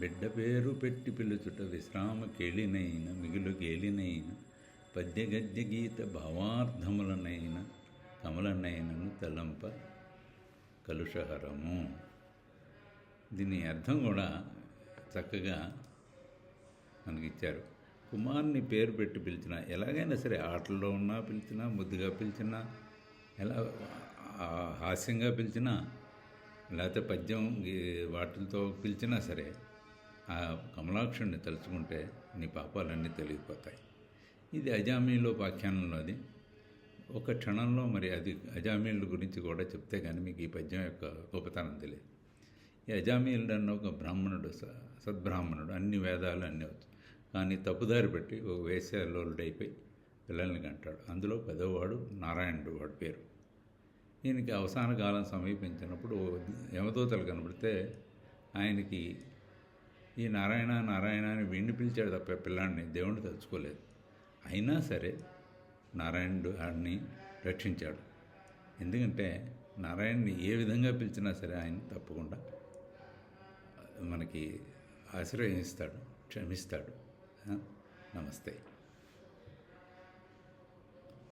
బిడ్డ పేరు పెట్టి పిలుచుట విశ్రామ కేళినైన మిగులు గేలినైన పద్య గద్య గీత భావార్థములనైన కమలనైనను తలంప కలుషహరము. దీని అర్థం కూడా చక్కగా మనకిచ్చారు. కుమార్ని పేరు పెట్టి పిలిచినా ఎలాగైనా సరే ఆటల్లో ఉన్నా పిలిచినా ముద్దుగా పిలిచినా ఎలా హాస్యంగా పిలిచినా లేకపోతే పద్యం వాటితో పిలిచినా సరే ఆ కమలాక్షుడిని తలుచుకుంటే నీ పాపాలన్నీ తొలగిపోతాయి. ఇది అజామీలో పాఖ్యానంలోది ఒక క్షణంలో మరి అది అజామీల గురించి కూడా చెప్తే కానీ మీకు ఈ పద్యం యొక్క గొప్పతనం తెలియదు. ఈ అజామీలుడు అన్న ఒక బ్రాహ్మణుడు స- సద్బ్రాహ్మణుడు అన్ని వేదాలు అన్నీ వచ్చు కానీ తప్పుదారి పెట్టి ఒక వేశ్యలోలుడైపోయి పిల్లల్ని కంటాడు. అందులో పెదవాడు నారాయణుడు వాడి పేరు. ఈయనకి అవసాన కాలం సమీపించినప్పుడు యమదూతలు కనబడితే ఆయనకి ఈ నారాయణ నారాయణ అని వీడిని పిలిచాడు తప్ప పిల్లాడిని దేవుణ్ణి తలుచుకోలేదు. అయినా సరే నారాయణుడు ఆడిని రక్షించాడు. ఎందుకంటే నారాయణ్ని ఏ విధంగా పిలిచినా సరే ఆయన తప్పకుండా మనకి ఆశ్రయిస్తాడు క్షమిస్తాడు. నమస్తే.